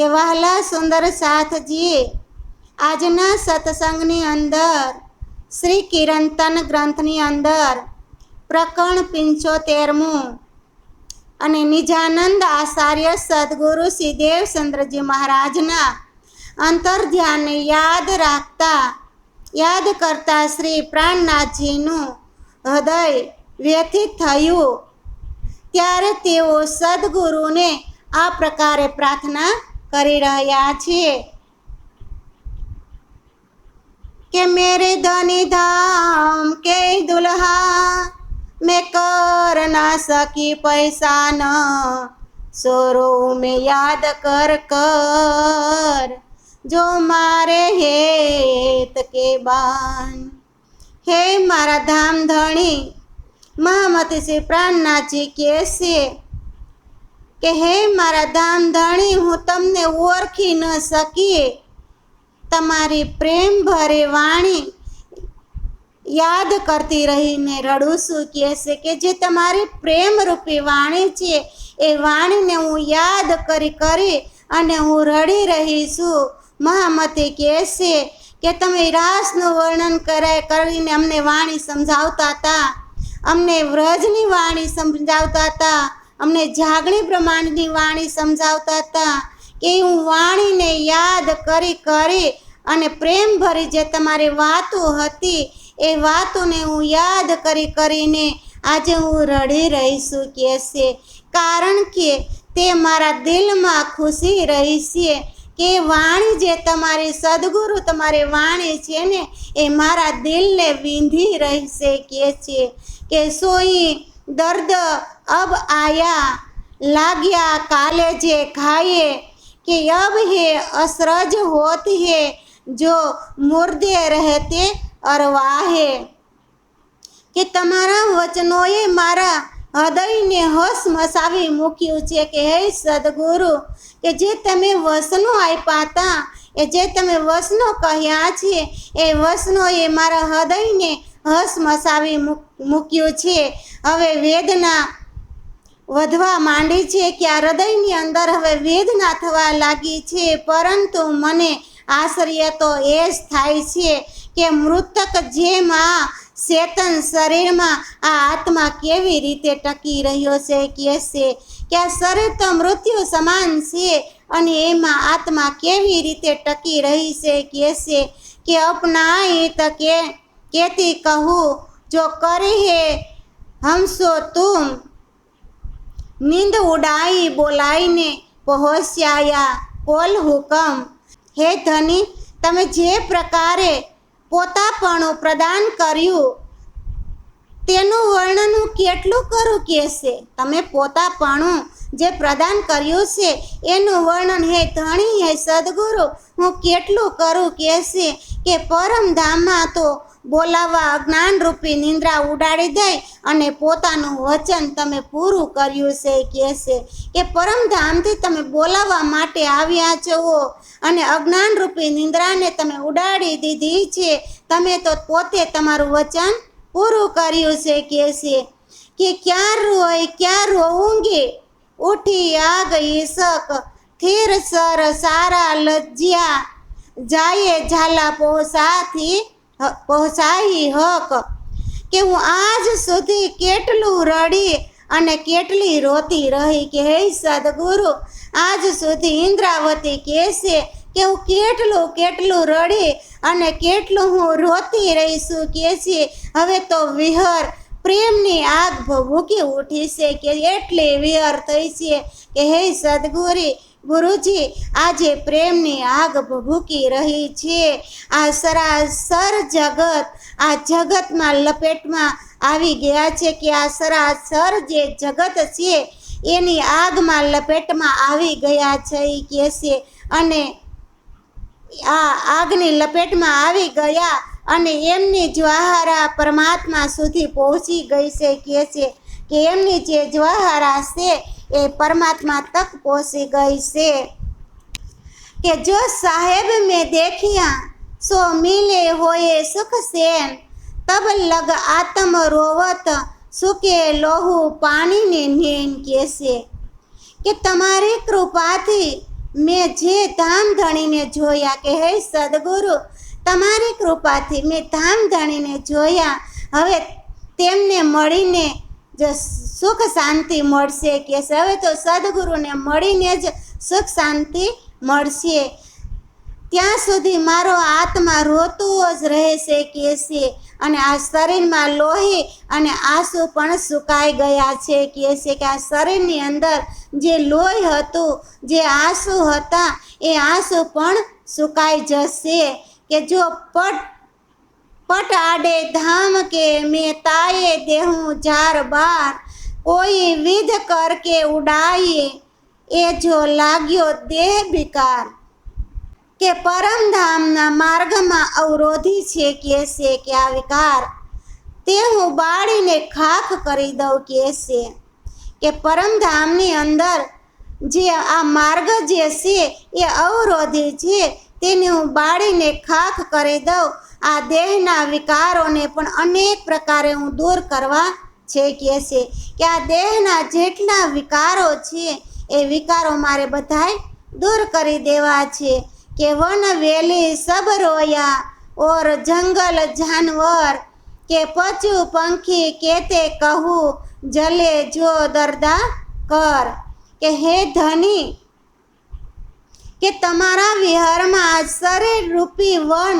કે વહાલા સુંદર સાથજી, આજના સત્સંગની અંદર, શ્રી કિરંતન ગ્રંથની અંદર, પ્રકરણ પિંચોતેરમું, અને નિજાનંદ આચાર્ય સદગુરુ શ્રીદેવ ચંદ્રજી મહારાજના અંતર ધ્યાનને યાદ રાખતા, યાદ કરતા શ્રી પ્રાણનાથજીનું હૃદય વ્યથિત થયું. ત્યારે તેઓ સદગુરુને આ પ્રકારે પ્રાર્થના કરી રહ્યા છીએ કે મેરે ધની ધામ કે દુલ્હા, મેં કર ના સકી પૈસા ન. સોરો મેં યાદ કર કર. જો મારે હેત કે બાન. હે મારા ધામ ધણી મહામતી શ્રી પ્રાણનાથજી કહે છે. કે હે મારા ધામ ધણી હું તમને ઓળખી ન શકીએ. તમારી પ્રેમ ભરે વાણી યાદ કરતી રહીને રડું છું કહે છે કે જે તમારી પ્રેમરૂપી વાણી છે, એ વાણીને હું યાદ કરી કરી અને હું રડી રહી છું. મહામતી કહે છે કે તમે રાસનું વર્ણન કરાય કરીને અમને વાણી સમજાવતા હતા. અમને વ્રજની વાણી સમજાવતા હતા. અમને જાગણી પ્રમાણની વાણી સમજાવતા હતા કે હું વાણીને યાદ કરી કરી અને પ્રેમ ભરી જે તમારી વાતો હતી, એ વાતોને હું યાદ કરી કરીને આજે હું રડી રહી છું કે છે. કારણ કે તે મારા દિલમાં ખુશી રહી છે કે વાણી જે તમારી સદગુરુ તમારી વાણી છે ને, એ મારા દિલને વિંધી છે કે છે. કે સોઈ દર્દ અબ આયા લાગ્યા કાલે જે ખાઈએ કે અબ હે અસરજ હોત હે જો મુર્દે રહેતે અરવાહે કે તમારા વચનોએ મારા હૃદયને હસ મસાવી મૂક્યું છે કે હે સદગુરુ કે જે તમે વસનો આપ્યા હતા એ જે તમે વસનો કહ્યા છે એ વસનોએ મારા હૃદયને હસ મસાવી મૂક્યું છે હવે વેદના વધવા માંડી છે કે આ હૃદયની અંદર હવે વેદના થવા લાગી છે, પરંતુ મને આશ્ચર્ય તો એ જ થાય છે કે મૃતક જેમ ચેતન શરીરમાં આ આત્મા કેવી રીતે ટકી રહ્યો છે કે છે કે આ શરીર તો મૃત્યુ સમાન છે અને એમાં આત્મા કેવી રીતે ટકી રહી છે કે છે કે અપનાય તો કે, કેતી કહું, જો કરી હે હમસો તુમ નીંદ ઉડાઈ બોલાઈને પહોંચ્યા કોલ હુકમ. હે ધની, તમે જે પ્રકારે પોતાપણું પ્રદાન કર્યું, તેનું વર્ણન હું કેટલું કરું કહેશે? તમે પોતાપણું જે પ્રદાન કર્યું છે, એનું વર્ણન હે ધણી, હે સદગુરુ, હું કેટલું કરું કહેશે કે પરમધામમાં તો બોલાવવા અજ્ઞાન રૂપી નિંદ્રા ઉડાડી દઈ અને પોતાનું વચન તમે પૂરું કર્યું છે કહેશે કે પરમધામથી તમે બોલાવવા માટે આવ્યા છો. અને અજ્ઞાન રૂપી નિંદ્રાને તમે ઉડાડી દીધી છે. તમે તો પોતે તમારું વચન પૂરું કર્યું છે કહેશે કે ક્યાં રોય ક્યાં રોઉંગી ઉઠી આ ગઈ શક થીર સર સારા લજ્યા જાયે ઝાલા પોસાથી પહોંચાઈ હક. કે હું આજ સુધી કેટલું રડી અને કેટલી રોતી રહી કે હે સદગુરુ, આજ સુધી ઇન્દ્રાવતી કહેશે કે હું કેટલું કેટલું રડી અને કેટલું હું રોતી રહીશું કે છે હવે તો વિહર પ્રેમની આગ ભભૂકી ઉઠી છે કે એટલી વિહર થઈ છે કે હે સદગુરી ગુરુજી, આજે પ્રેમની આગ ભભૂકી રહી છે. આ સરાસર જગત, આ જગતમાં લપેટમાં આવી ગયા છે કે આ સરાસર જે જગત છે, એની આગમાં લપેટમાં આવી ગયા છે એ કહે છે, અને આ આગની લપેટમાં આવી ગયા અને એમની જ્વાહારા પરમાત્મા સુધી પહોંચી ગઈ છે, કહે છે કે એમની જે જ્વાહારા છે એ પરમાત્મા તક પહોંચી ગઈ છે. કે જો સાહેબ મેં દેખ્યા, સો મિલે હોએ સુખ સેન. તબ લગ આત્મ રોવત, સુકે લોહુ પાણીને નેન કેસે. કે તમારી કૃપાથી મેં જે ધામ ધણીને જોયા કે હે સદગુરુ, તમારી કૃપાથી મેં ધામ ધણીને જોયા. હવે તેમને મળીને જ સુખ શાંતિ મળશે કે હવે તો સદગુરુને મળીને જ સુખ શાંતિ મળશે. ત્યાં સુધી મારો આત્મા રોતો જ રહેશે કે છે. અને આ શરીરમાં લોહી અને આંસુ પણ સુકાઈ ગયા છે કે છે કે આ શરીરની અંદર જે લોહી હતું, જે આંસુ હતા, એ આંસુ પણ સુકાઈ જશે. કે જો પટ પટ આડે ધામ કે મેં તાયે દેહું જાર બાર કોઈ વિધ કર કે ઉડાઈએ, એ જો લાગ્યો દેહ વિકાર કે પરમધામના માર્ગમાં અવરોધી છે કે છે કે આ વિકાર. તે હું બાળીને ખાખ કરી દઉં કે છે કે પરમધામની અંદર જે આ માર્ગ જે છે, એ અવરોધી છે, તેને હું બાળીને ખાખ કરી દઉં. આ દેહના વિકારોને પણ અનેક પ્રકારે હું દૂર કરવા છે કહે છે કે આ દેહના જેટલા વિકારો છે, એ વિકારો મારે બધાય દૂર કરી દેવા છે. કે વન વેલી સબ રોયા ઓર જંગલ જાનવર, કે પચુ પંખી કે તે કહું જલે જો દરદા કર. કે હે ધની, કે તમારા વિહારમાં શરીર રૂપી વન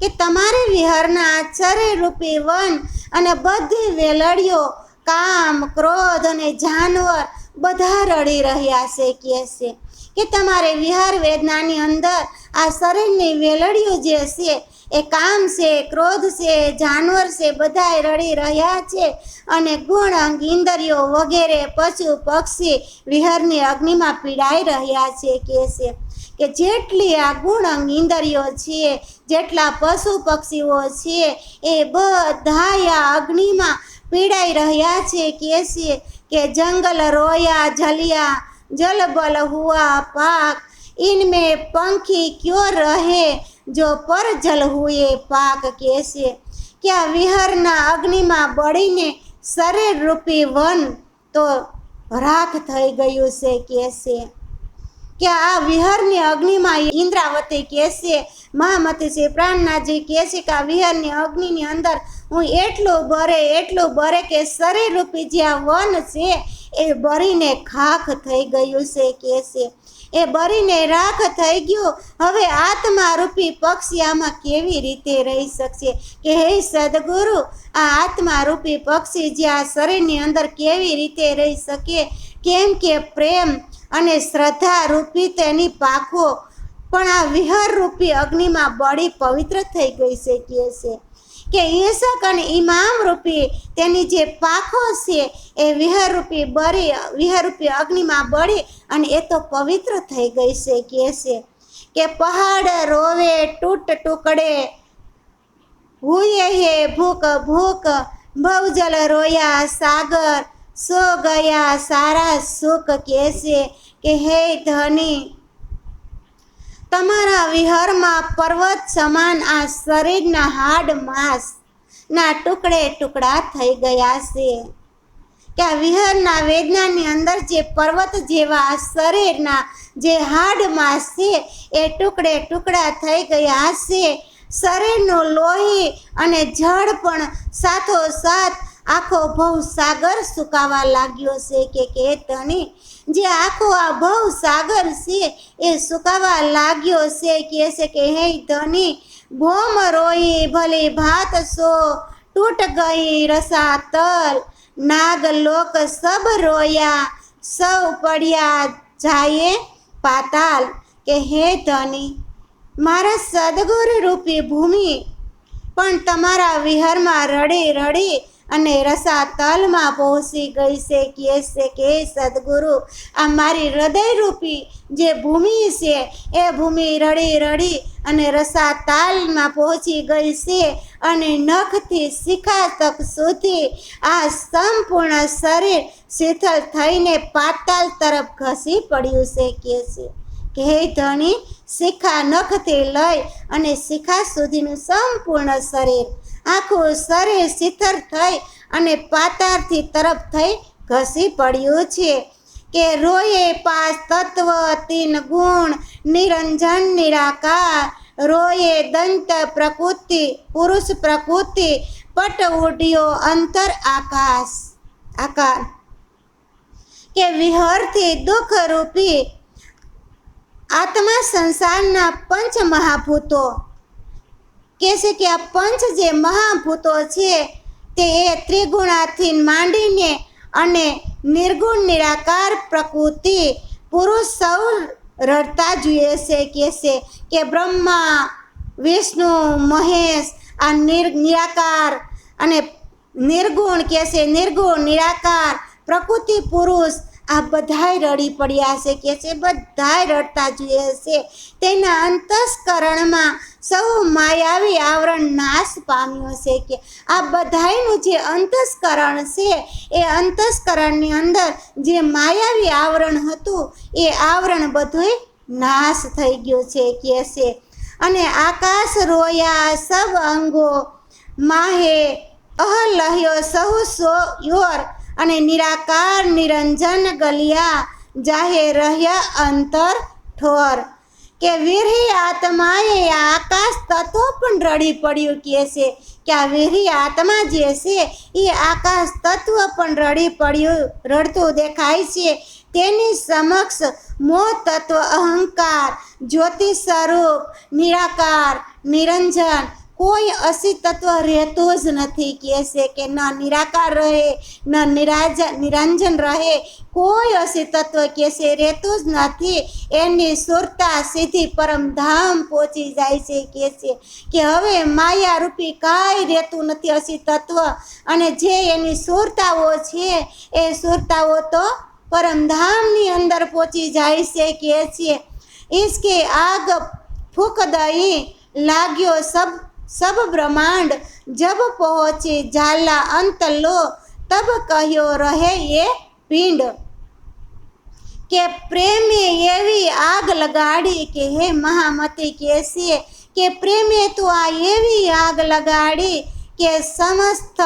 કે તમારે વિહારના આચાર્ય રૂપી વન અને બધી વેલડીઓ, કામ, ક્રોધ અને જાનવર બધા રડી રહ્યા છે કે છે કે તમારે વિહાર વેદનાની અંદર આ શરીરની વેલડીઓ જે છે, એ કામ છે, ક્રોધ છે, જાનવર છે બધા રડી રહ્યા છે અને ગુણ ઇન્દ્રિયો વગેરે પશુ પક્ષી વિહારની અગ્નિમાં પીડાઈ રહ્યા છે કે છે. કે જેટલી આ ગુણંગ ઇન્દ્રિયો છીએ જેટલા પશુ પક્ષીઓ છીએ એ બધા આ અગ્નિમાં પીડાઈ રહ્યા છે કે છે કે જંગલ રોયા, જલિયા, જલબલ હુઆ પાક ઇનમે પંખી ક્યો રહે, જો પર જલ હુએ પાક કહેશે ક્યાં વિહરના અગ્નિમાં બળીને શરીર રૂપી વન તો રાખ થઈ ગયું છે કહેશે કે આ વિહારની અગ્નિમાં ઇન્દ્રાવતી કહેશે મહામતી શ્રી પ્રાણનાથજી કહે છે કે આ વિહારની અગ્નિની અંદર હું એટલું બરે એટલું બરે કે શરીર રૂપી જે આ વન છે એ બરીને ખાખ થઈ ગયું છે કહે છે એ બરીને રાખ થઈ ગયું. હવે આત્મા રૂપી પક્ષી આમાં કેવી રીતે રહી શકશે? કે હે સદગુરુ, આ આત્મા રૂપી પક્ષી જે આ શરીરની અંદર કેવી રીતે રહી શકે? કેમ કે પ્રેમ અને શ્રદ્ધા રૂપી તેની પાખો પણ આ વિહર રૂપી અગ્નિમાં બળી પવિત્ર થઈ ગઈ છે કે છે કે ઈસક અને ઇમામ રૂપી તેની જે પાખો છે, એ વિહર રૂપી બળી વિહર રૂપી અગ્નિમાં બળી અને એ તો પવિત્ર થઈ ગઈ છે કે છે કે પહાડ રોવે, તૂટ ટુકડે હુએ હે ભૂક ભૂક ભવજલ રોયા સાગર સો ગયા સારા સુખ કેસે કે હે ધની, તમારા વિહારમાં પર્વત સમાન આ શરીરના હાડ માંસ ના ટુકડે ટુકડા થઈ ગયા છે. કે આ વિહારના વેદનાની અંદર જે પર્વત જેવા શરીરના જે હાડ માસ છે, એ ટુકડે ટુકડા થઈ ગયા છે. શરીરનું લોહી અને જળ પણ સાથોસાથ આખો ભવ સાગર સુકાવા લાગ્યો છે કે કે ધણી જે આખો આ ભવ સાગર છે એ સુકાવા લાગ્યો છે. કે છે કે, હે ધણી ભોમ રોઈ ભલે ભાત સો, તૂટ ગઈ રસા તલ નાગ લોક સબ રોયા, સૌ પડ્યા જાયે પાતાલ. કે, હે ધની, મારા સદગુરુ રૂપી ભૂમિ, પણ તમારા વિહારમાં રડી રડી અને રસા તલમાં પહોંચી ગઈ છે. કે છે કે સદગુરુ, આ મારી હૃદયરૂપી જે ભૂમિ છે, એ ભૂમિ રડી રડી અને રસા તાલમાં પહોંચી ગઈ છે અને નખથી શિખા તક સુધી આ સંપૂર્ણ શરીર શીતલ થઈને પાતાલ તરફ ઘસી પડ્યું છે. કે છે, કે હે ધણી, શિખા નખથી લઈ અને શિખા સુધીનું સંપૂર્ણ શરીર આખું શરીર શિથર થઈ અને પાતાળથી તરફ થઈ ઘસી પડ્યું છે. કે રોયે પાસ તત્વ, તીન ગુણ, નિરંજન, નિરાકાર. રોયે દંત પ્રકૃતિ, પુરુષ પ્રકૃતિ, પટ ઉડ્યો અંતર આકાશ. આકાર. કે વિહરથી દુઃખ રૂપી આત્મા સંસારના પંચ મહાભૂતો. કે છે કે આ પંચ જે મહાભૂતો છે, તે એ ત્રિગુણાથી માંડીને અને નિર્ગુણ નિરાકાર પ્રકૃતિ પુરુષ સૌ રડતા જોઈએ છે કે છે કે બ્રહ્મા, વિષ્ણુ, મહેશ, આ નિર, નિરાકાર અને નિર્ગુણ કે છે નિર્ગુણ, નિરાકાર પ્રકૃતિ પુરુષ આ બધાય રડી પડ્યા છે કે છે બધાય રડતા જોઈએ છે તેના અંતસ્કરણમાં સૌ માયાવી આવરણ નાશ પામ્યો છે કે આ બધાયનું જે અંતસ્કરણ છે, એ અંતસ્કરણની અંદર જે માયાવી આવરણ હતું, એ આવરણ બધુંય નાશ થઈ ગયું છે, કે છે. અને આકાશ રોયા સબ અંગો, માહે અહલહ્યો સહુ સો યોર અને નિરાકાર, નિરંજન, ગલિયા જાહે રહ્યા અંતર, ઠોર. કે વિરહી આત્માએ આકાશ તત્વ પણ રડી પડ્યું કહે છે. કે આ વિરહી આત્મા જે છે, એ આકાશ તત્વ પણ રડી પડ્યું, રડતું દેખાય છે. તેની સમક્ષ મોહ તત્વ અહંકાર જ્યોતિ સ્વરૂપ, નિરાકાર, નિરંજન કોઈ અસી તત્વ રહેતું જ નથી. કહે છે કે ન નિરાકાર રહે, ન નિરાજ, નિરંજન રહે. કોઈ અસી તત્વ કહે છે રહેતું જ નથી. એની સુરતા સીધી પરમધામ પહોંચી જાય છે. કહે છે કે હવે માયા રૂપી કાંઈ રહેતું નથી અસી તત્વ. અને જે એની સુરતાઓ છે, એ સુરતાઓ તો પરમધામની અંદર પહોંચી જાય છે. કહે છે ઇસકે આગ ફૂક દઈ લાગ્યો સબ સબ બ્રહ્માંડ જબ પહોંચે ઝાલા અંત લો, તબ કહ્યો રહે એ પિંડ. કે પ્રેમે એવી આગ લગાડી કે હે મહામતી કેસીએ કે પ્રેમે તું આ એવી આગ લગાડી કે સમસ્ત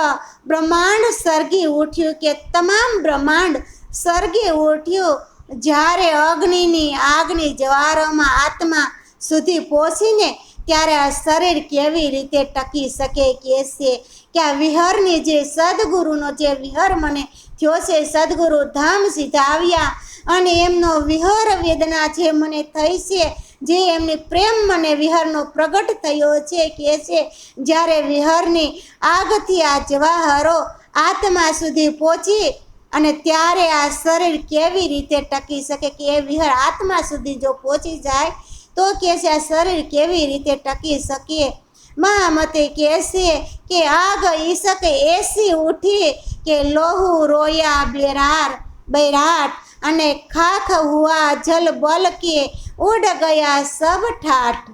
બ્રહ્માંડ સળગી ઉઠ્યું, કે તમામ બ્રહ્માંડ સળગી ઉઠ્યું, જ્યારે અગ્નિની આગની જ્વારોમાં આત્મા સુધી પહોંચીને ત્યારે આ શરીર કેવી રીતે ટકી શકે કે છે? કે આ વિહરની જે સદગુરુનો જે વિહર મને થયો છે સદગુરુ ધામ સીધા આવ્યા અને એમનો વિહર વેદના જે મને થઈ છે, જે એમની પ્રેમ મને વિહરનો પ્રગટ થયો છે કે છે, જ્યારે વિહરની આગથી આ જવાહરો આત્મા સુધી પહોંચી અને ત્યારે આ શરીર કેવી રીતે ટકી શકે કે એ વિહર આત્મા સુધી જો પહોંચી જાય તો કે છે, આ શરીર કેવી રીતે ટકી શકે મહામતે કહેશે કે આગ ઈશક એસી ઉઠી કે લોહુ રોયા બેરાર, બૈરાટ અને ખાખ હુઆ જલ બલ કે ઉડ ગયા સબ ઠાઠ.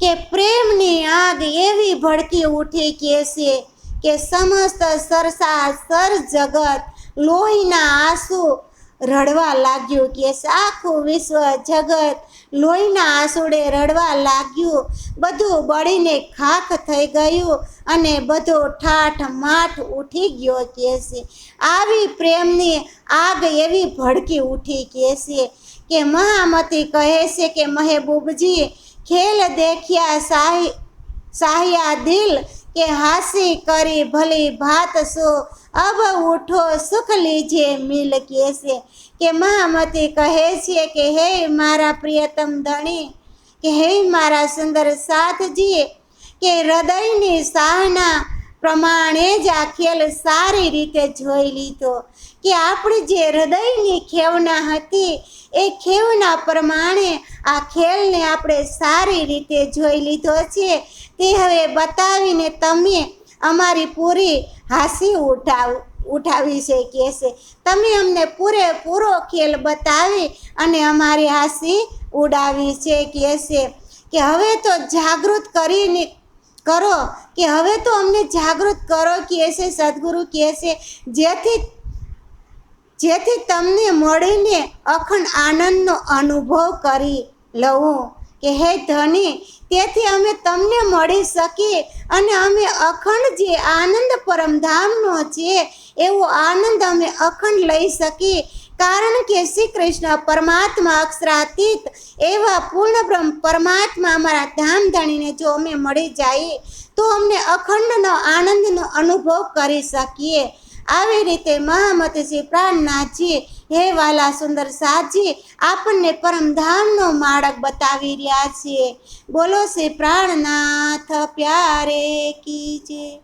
કે પ્રેમની આગ એવી ભડકી ઉઠી કે છે કે સમસ્ત સરસા સર જગત લોહીના આંસુ રડવા લાગ્યું કે આખું વિશ્વ જગત લોહીના આંસુડે રડવા લાગ્યું. બધું બળીને ખાખ થઈ ગયું અને બધો ઠાઠ માઠ ઉઠી ગયો કે છે આવી પ્રેમની આગ એવી ભડકી ઉઠી કે છે કે મહામતી કહે છે કે મહેબૂબજી, ખેલ દેખ્યા સાહી શાહિયા દિલ કે હાસી કરી ભલી ભાત સો અબ ઉઠો, સુખ લીજે, મિલ છે કે મહામતી કહે છે કે, હે મારા પ્રિયતમ ધણી, કે હે મારા સુંદર સાથજી કે હૃદયની સાહના પ્રમાણે જ આ ખેલ સારી રીતે જોઈ લીધો. કે આપણી જે હૃદયની ખેવના હતી, એ ખેવના પ્રમાણે આ ખેલને આપણે સારી રીતે જોઈ લીધો છે. તે હવે બતાવીને તમે અમારી પૂરી હાસી ઉઠાવ, ઉઠાવી છે કે છે, તમે અમને પૂરેપૂરો ખેલ બતાવી અને અમારી હાસી ઉડાવી છે કે છે, કે હવે તો જાગૃત કરીને કરો, કે હવે તો અમને જાગૃત કરો, કહે છે, સદગુરુ, કહે છે, જેથી જેથી તમને મળીને અખંડ આનંદનો અનુભવ કરી લઉં. કે, હે ધની તેથી અમે તમને મળી શકીએ અને અમે અખંડ જે આનંદ પરમધામનો છે, એવો આનંદ અમે અખંડ લઈ શકીએ. કારણ કે શ્રી કૃષ્ણ પરમાત્મા અક્ષરાતીત એવા પૂર્ણ બ્રહ્મ પરમાત્મા અમારા ધામ ધણીને જો અમે મળી જઈએ, તો અમને અખંડનો આનંદનો અનુભવ કરી શકીએ. આવી રીતે મહામતીજી પ્રાણનાથજી હે વાલા સુંદર સાજી આપણને પરમધામનો માળક બતાવી રહ્યા છીએ. બોલો શ્રી પ્રાણનાથ પ્યારે કી જય.